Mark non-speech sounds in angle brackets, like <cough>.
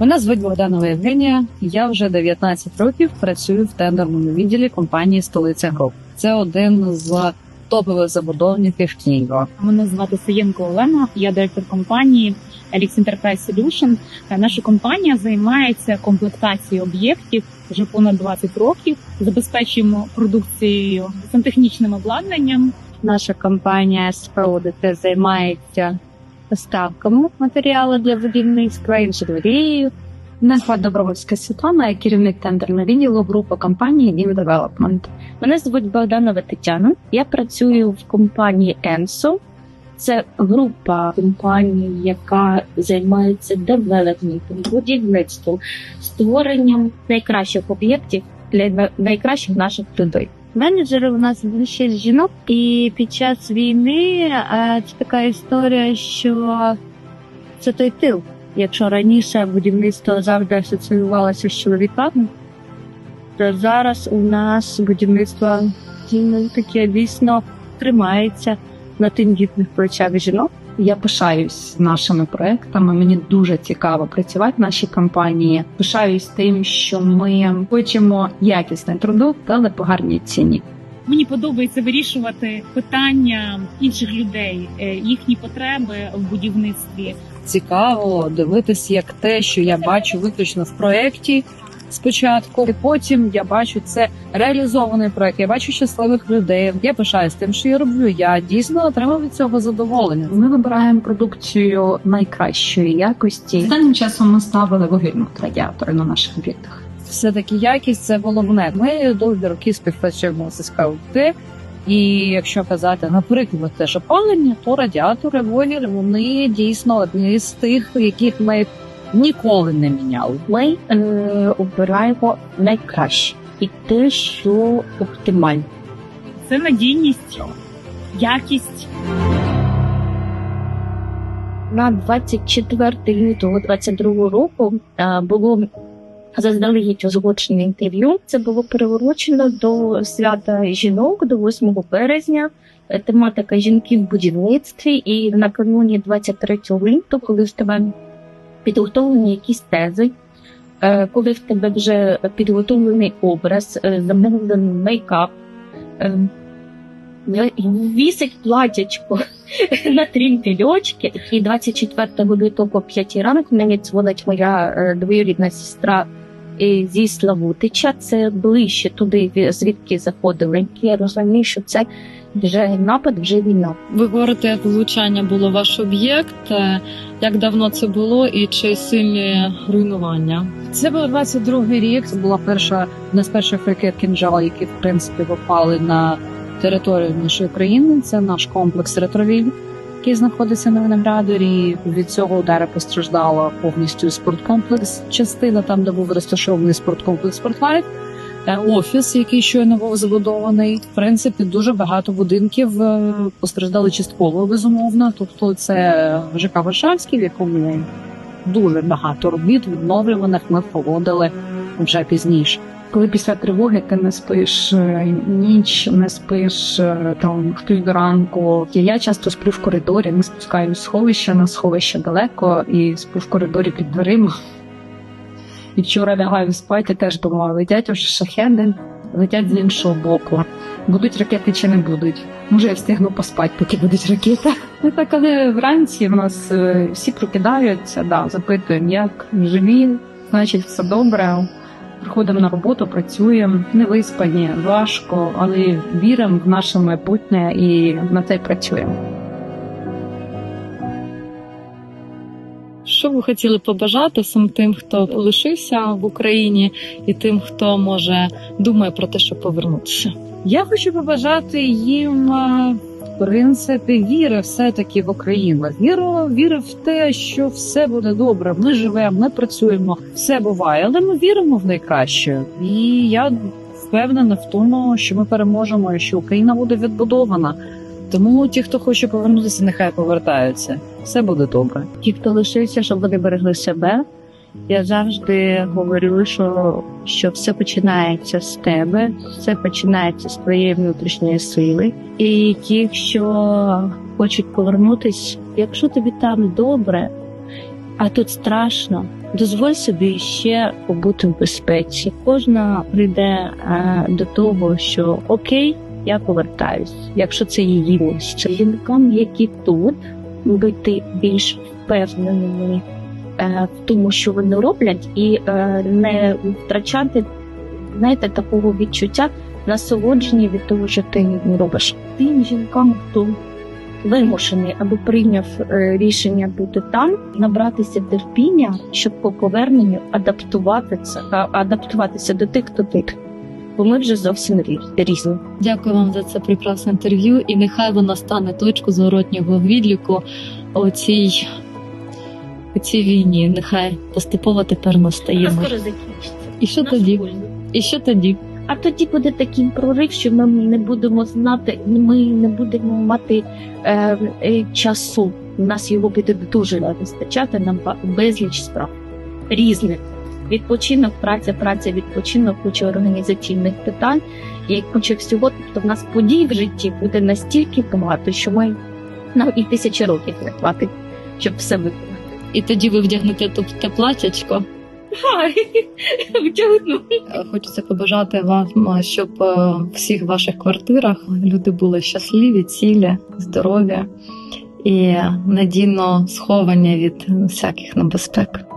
Мене звуть Богданова Євгенія. Я вже 19 років працюю в тендерному відділі компанії Столиця Груп. Це один з топових забудовників Києва. Мене звати Саєнко Олена, я директор компанії Elix Enterprise Solution. Е, Наша компанія займається комплектацією об'єктів вже понад 20 років. Забезпечуємо продукцією сантехнічним обладнанням. Наша компанія Спродити займається поставками матеріалу для будівництва, інженерією. Мене звати Добровольська Світлана, я керівник тендерного відділу групи компанії New Development. Мене звуть Богданова Тетяна. Я працюю в компанії Enso. Це група компаній, яка займається девелопментом, будівництвом, створенням найкращих об'єктів для найкращих наших людей. Менеджери у нас більшість жінок, і під час війни це така історія, що це той тил. Якщо раніше будівництво завжди асоціювалося з чоловіками, то зараз у нас будівництво ну, таке дійсно тримається на тендітних плечах жінок. Я пишаюсь нашими проектами. Мені дуже цікаво працювати в нашій компанії. Пишаюсь тим, що ми хочемо якісний продукт, але по гарній ціні. Мені подобається вирішувати питання інших людей, е, їхні потреби в будівництві. цікаво дивитись, як те, що я бачу виключно в проєкті спочатку, і потім я бачу це реалізований проект. Я бачу щасливих людей. Я пишаюсь тим, що я роблю. Я дійсно отримав від цього задоволення. Ми вибираємо продукцію найкращої якості. Останнім часом ми ставили вугільні радіатори на наших об'єктах. Все таки якість це головне. Ми довгі роки співпрацюємо з СКУТ. І якщо казати, наприклад, теж опалення, то радіатори вугіль, вони дійсно одні з тих, яких ми ніколи не міняли. Ми е, обираємо найкраще і те, що оптимально. Це надійність, якість. На 24 лютого 22 року е, було заздалегідь узгоджене інтерв'ю. Це було переворочено до свята жінок до 8 березня. Е, Тематика жінки в будівництві, і накануні 23 лютого, коли тебе підготовлені якісь тези, е, коли в тебе вже підготовлений образ, е, замовлений мейкап. е, Вісить платячко <laughs> на трімпільочки. І 24 лютого о 5 ранку мені дзвонить моя двоюрідна сестра зі Славутича. Це ближче туди, ві- звідки заходили. Я розумію, що це вже напад, вже війна. Ви говорите, влучання було ваш об'єкт. Е, Як давно це було і чи сильні руйнування? Це був 22-й рік. Це була перша одна з перших ракет кінжал, які в принципі попали на територію нашої країни. Це наш комплекс ретровіль, який знаходиться на Виноградарі. Від цього удару постраждала повністю спорткомплекс. Частина там, де був розташований спорткомплекс «Спортлайф». Е, Офіс, який щойно був забудований, в принципі, дуже багато будинків е, постраждали частково, безумовно. Тобто, це ЖК Варшавський, в якому дуже багато робіт відновлюваних ми проводили вже пізніше. Коли після тривоги ти не спиш е, ніч, не спиш там хтось до ранку. Я часто сплю в коридорі, спускаємось з сховища на сховище далеко і сплю в коридорі під дверима. І вчора лягаю спати, теж думала, летять уже шахеди, летять з іншого боку. Будуть ракети чи не будуть? Може, я встигну поспати, поки будуть ракети. Ну так, але вранці в нас е, всі прокидаються, да, запитуємо, як живі, значить, все добре. Приходимо на роботу, працюємо, не виспані, важко, але віримо в наше майбутнє і на це працюємо. Що ви хотіли побажати всім тим, хто лишився в Україні, і тим, хто може думає про те, щоб повернутися? Я хочу побажати їм е, в принципі віри все-таки в Україну. Віру, віри в те, що все буде добре. Ми живемо, ми працюємо, все буває, але ми віримо в найкраще. І я впевнена в тому, що ми переможемо, що Україна буде відбудована. Тому ті, хто хоче повернутися, нехай повертаються. Все буде добре. Ті, хто лишився, щоб вони берегли себе. Я завжди говорю, що, що все починається з тебе, все починається з твоєї внутрішньої сили. І ті, що хочуть повернутись, якщо тобі там добре, а тут страшно. Дозволь собі ще побути в безпеці. Кожна прийде е, до того, що окей, я повертаюсь, якщо це її воля. Жінкам, які тут бути більш впевненими е, в тому, що вони роблять, і е, не втрачати знаєте, такого відчуття насолодження від того, що ти робиш. Тим жінкам, хто вимушений або прийняв е, рішення бути там, набратися терпіння, щоб по поверненню адаптуватися, адаптуватися до тих, хто тут. Бо ми вже зовсім різні. Дякую вам за це прекрасне інтерв'ю, і нехай воно стане точку зворотнього відліку у цій, у цій війні. Нехай поступово тепер А настає. скоро закінчиться. І що Наш тоді? вольний. І що тоді? А тоді буде такий прорив, що ми не будемо знати, ми не будемо мати е, е, часу. У нас його буде дуже вистачати нам безліч справ різних. Відпочинок, праця, праця, відпочинок, куча організаційних питань і куча всього. Тобто в нас подій в житті буде настільки багато, що ми нам і тисячі років не хватить, щоб все виконати. І тоді ви вдягнете тут те платячко. <laughs> Е, Хочеться побажати вам, е, щоб е, в всіх ваших квартирах люди були щасливі, цілі, здорові і надійно сховані від всяких небезпек.